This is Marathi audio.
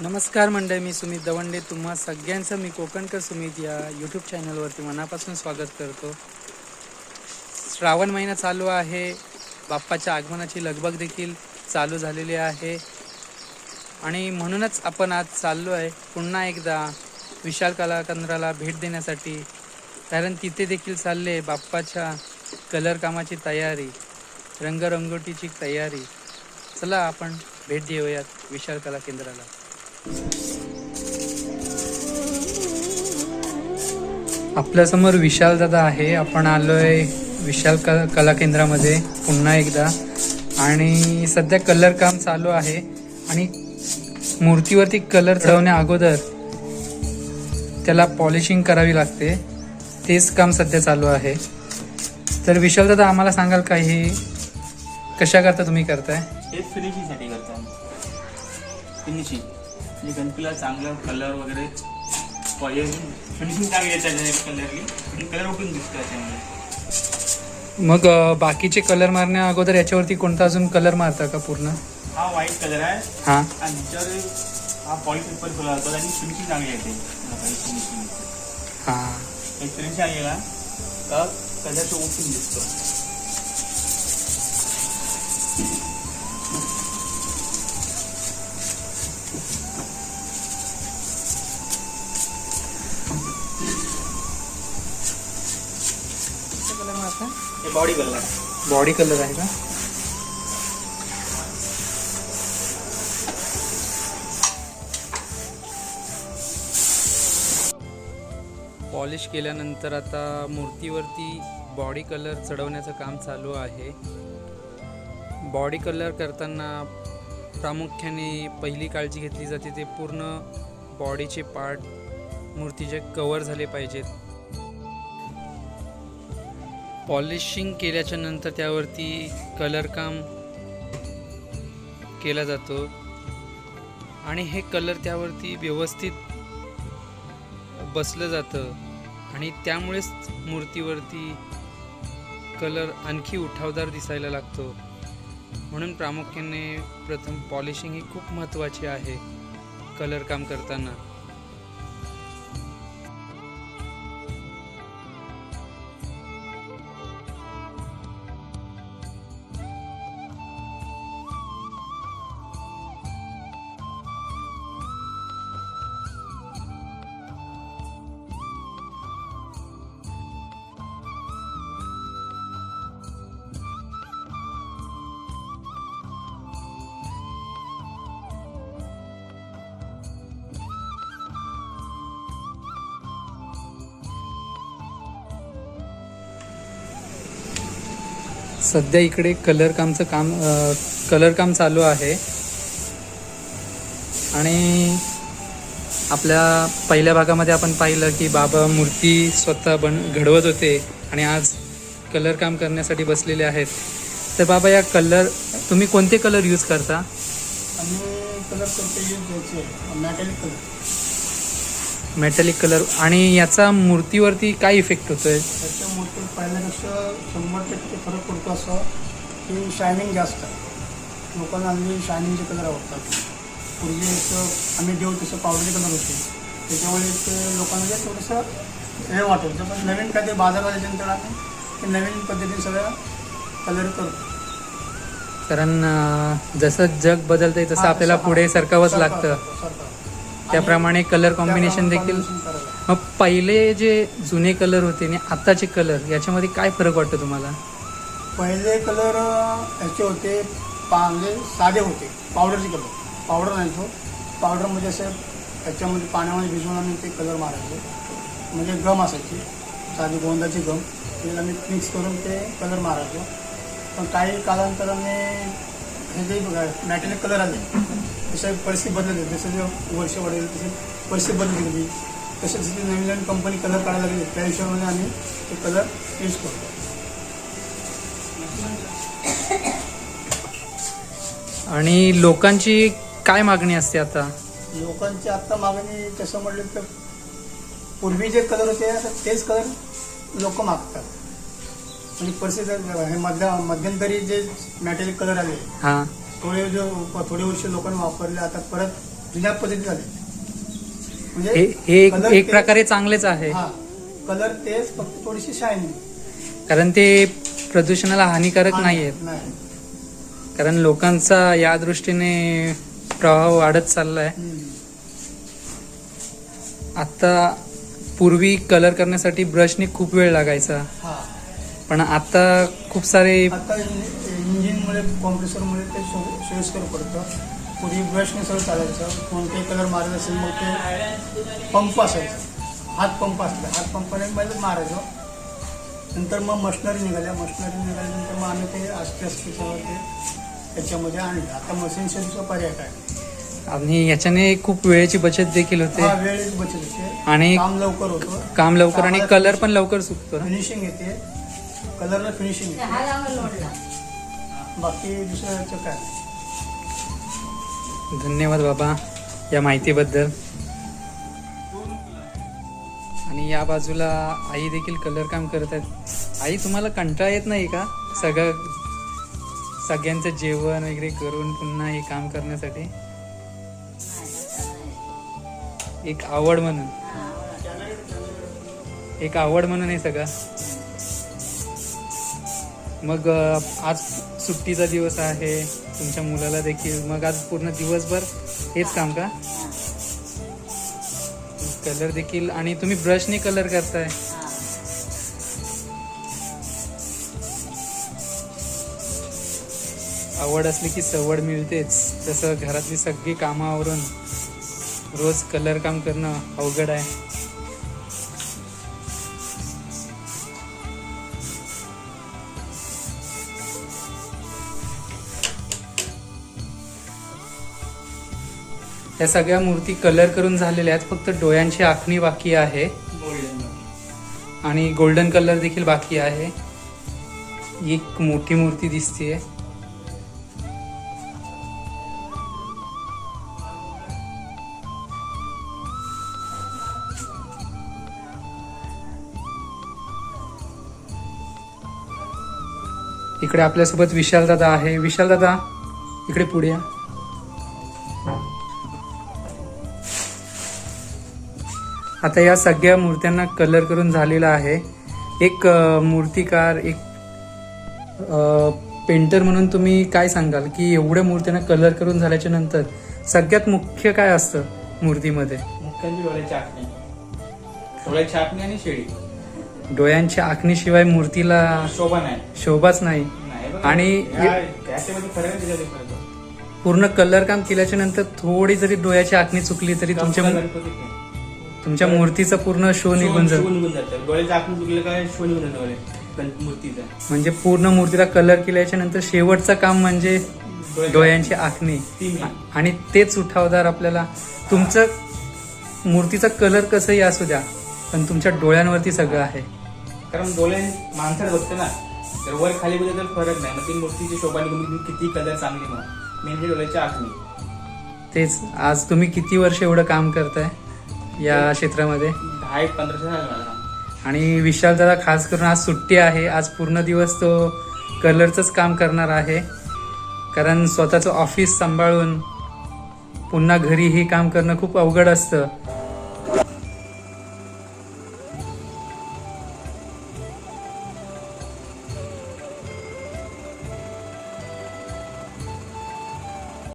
नमस्कार मंडळी मी सुमित दवंडे. तुम्हा सगळ्यांचं मी कोकणकर सुमित या यूट्यूब चॅनलवरती मनापासून स्वागत करतो. श्रावण महिना चालू आहे. बाप्पाच्या आगमनाची लगबग देखील चालू झालेली आहे. आणि म्हणूनच आपण आज चाललो आहे. पुन्हा एकदा विशाल कला केंद्राला भेट देण्यासाठी. कारण तिथे देखील चालले बाप्पाच्या कलर कामाची तयारी रंगरंगोटीची तयारी. चला आपण भेट देऊयात विशाल कला केंद्राला आपल्यासमोर विशाल दादा आहे. आपण आलोय विशाल क कला केंद्रामध्ये पुन्हा एकदा. आणि सध्या कलर काम चालू आहे. आणि मूर्तीवरती कलर चढवण्या अगोदर त्याला पॉलिशिंग करावी लागते. तेच काम सध्या चालू आहे. तर विशाल दादा आम्हाला सांगाल का हे कशा करता तुम्ही करताय? हे फिनिशिंगसाठी फिनिशिंग म्हणजे गणपतीला चांगला कलर वगैरे फिनिशिंग चांगली येते कलरली आणि कलर उठून दिसतो त्याच्यामध्ये. मग बाकीचे कलर मारण्या अगोदर याच्यावरती कोणता अजून कलर मारता का पूर्ण? हा व्हाईट कलर आहे. हां. आणि ह्याच्यावर हा पॉली पेपर फुला जातो आणि फिनिशिंग चांगली येते. फिनिशिंग हां एक फिनिशिंग आली ना का कलर तो उठून दिसतो बॉडी कलर बॉडी कलर आहे का? पॉलिश केल्यानंतर आता मूर्तीवरती बॉडी कलर चढवण्याचं काम चालू आहे. बॉडी कलर करताना प्रामुख्याने पहिली काळजी घेतली जाते ते पूर्ण बॉडीचे पार्ट मूर्तीचे कवर झाले पाहिजेत. पॉलिशिंग केल्याच्यानंतर त्यावरती कलर काम केला जातो. आणि हे कलर त्यावरती व्यवस्थित बसलं जातं. आणि त्यामुळेच मूर्तीवरती कलर आणखी उठावदार दिसायला लागतो. म्हणून प्रामुख्याने प्रथम पॉलिशिंग ही खूप महत्त्वाची आहे कलर काम करताना. सध्या इकडे कलर कामचं काम कलर काम चालू आहे. आणि आपल्या पहिल्या भागामध्ये आपण पाहिलं की बाबा मूर्ती स्वतः बन घडवत होते आणि आज कलर काम करण्यासाठी बसलेले आहेत. तर बाबा या कलर तुम्ही कोणते कलर यूज करता? कलर करते use metallic colour metallic colour आणि याचा मूर्तीवरती काय इफेक्ट होतोय? त्याच्या मूर्ती पाहिल्यापेक्षा शंभर टक्के फरक पडतो असं की शायनिंग जास्त. आहे लोकांना हल्ली शायनिंगचे कलर आवडतात. पूर्वी असं आम्ही देऊ तसं पावडरचे कलर होते. त्याच्यामुळे ते लोकांना जे थोडंसं हे वाटायचं पण नवीन काहीतरी बाजारात त्याच्यानंतर आम्ही ते नवीन पद्धतीने सगळं कलर करतो. कारण जसं जग बदलतंय तसं आपल्याला पुढे. सरकावंच लागतं. सरकार. त्याप्रमाणे कलर कॉम्बिनेशन देखील. मग पहिले जे जुने कलर होते आणि आत्ताचे कलर याच्यामध्ये काय फरक वाटतो तुम्हाला? पहिले कलर ह्याचे होते पा म्हणजे साधे होते. पावडरचे कलर पावडर नाही तो. पावडरमध्ये म्हणजे असं त्याच्यामध्ये पाण्यामध्ये भिजवून आम्ही ते कलर मारायचो. म्हणजे गम असायची. साधी गोंदाची गम ते आम्ही मिक्स करून ते कलर मारायचो. पण काही कालांतराने हे जे बघा मॅटेरियल कलर आले. तसे परिस्थिती बदलली जसं जे वर्ष वाढेल तसे परिस्थिती बदलली गेली तसे जसे नवीन नवीन कंपनी कलर काढायला लागली. त्या हिशोबाने आम्ही ते कलर यूज करतो. आणि लोकांची काय मागणी असते आता? लोकांची आत्ता मागणी तसं म्हटलं तर पूर्वी जे कलर होते आता तेच कलर लोक मागतात. म्हणजे परिस्थिती हे मध्य मध्यंतरी जे मॅटेरियल कलर आले हां. थोडे जो थोडे वर्ष लोकांनी वापरले आता परत जुन्या पद्धती झाले म्हणजे एक- एक प्रकारे चांगलेच आहे. कलर तेच फक्त थोडीशी शायनिंग कारण ते प्रदूषणाला हानिकारक नाही आहेत नाही. कारण लोकांचा या दृष्टीने प्रवाह वाढत चाललाय. आता पूर्वी कलर करण्यासाठी ब्रशने खूप वेळ लागायचा. पण आता खूप सारे आता इंजिनमुळे कॉम्प्रेसरमुळे ते सो- सोयीस्कर पडतं. पूर्वी ब्रशने सगळं चालायचं. कोणतेही कलर मारायचं असेल मग ते पंप असायचा हात पंप असायचा हात पंपाने पहिले मारायचो. नंतर मग मशनरी निघाल्या. मशनरी निघाल्यानंतर मग आम्ही ते आस्ते आस्ते सगळं ते त्याच्यामध्ये आणले. आता मशीन शेतीचा पर्याय काय? आणि याच्याने खूप वेळेची बचत देखील होते. वेळेची बचत होते. आणि काम लवकर होतं. काम लवकर आणि कलर पण लवकर सुकतो फिनिशिंग येते. कलरला फिनिशिंग येते. बाकी दुसऱ्याचं काय? धन्यवाद बाबा या माहितीबद्दल. आणि या बाजूला आई देखील कलर काम करत आहेत. आई तुम्हाला कंटाळा येत नाही का? सगळं सगळ्यांचं जेवण वगैरे करून पुन्हा हे काम करण्यासाठी? एक आवड म्हणून. एक आवड म्हणून हे सगळं. मग आज सुट्टीचा दिवस आहे तुमच्या मुलाला देखील. मग आज पूर्ण दिवसभर हेच काम का? कलर देखील. आणि तुम्ही ब्रशने कलर करताय. आवड असली की सवड मिळतेच. तसं घरातली सगळी कामावरून रोज कलर काम करणं अवघड आहे. या सगळ्या मूर्ती कलर करून झालेल्या आहेत. फक्त डोळ्यांची आखणी बाकी आहे. आणि गोल्डन कलर देखील बाकी आहे. एक मोठी मूर्ती दिसतीये. इकडे आपल्यासोबत विशाल दादा आहे. विशाल दादा इकडे पुढे या. आता या सगळ्या मूर्त्यांना कलर करून झालेला आहे. एक मूर्तिकार एक पेंटर म्हणून तुम्ही काय सांगाल? की एवढ्या मूर्त्यांना कलर करून झाल्याच्यानंतर सगळ्यात मुख्य काय असतं मूर्तीमध्ये? डोळ्याची आखणी. आणि शेळी डोळ्यांच्या आखणीशिवाय मूर्तीला शोभा नाही. शोभाच नाही. आणि. पूर्ण कलर काम केल्याच्यानंतर थोडी जरी डोळ्याची आखणी चुकली तरी तुमच्या. तुमच्या मूर्तीचा पूर्ण शो निघून जातो. निघून जातं. डोळ्याचं आखणी चुकलं काय? शो निघून जातं डोळे गण- मूर्तीचा. म्हणजे पूर्ण मूर्तीला कलर केल्याच्यानंतर शेवटचं काम म्हणजे डोळ्यांची आखणी. आणि तेच उठावदार आपल्याला. तुमचं मूर्तीचा कलर कसंही असू द्या पण तुमच्या डोळ्यांवरती सगळं आहे. कारण डोळे माणसाला बघते ना तर वर खाली बघितलं तर फरक नाही. मग ती मूर्तीची शोभा निघून किती कलर चांगली मग. मेन डोळ्याची आखणी. तेच आज तुम्ही किती वर्ष एवढं काम करताय? या क्षेत्रामध्ये. दहा एक पंधरा झालं मला. काम. आणि विशाल दादा खास करून आज सुट्टी आहे. आज पूर्ण दिवस तो कलरचंच काम करणार आहे. कारण स्वतःचं ऑफिस सांभाळून पुन्हा घरी हे काम करणं खूप अवघड असतं.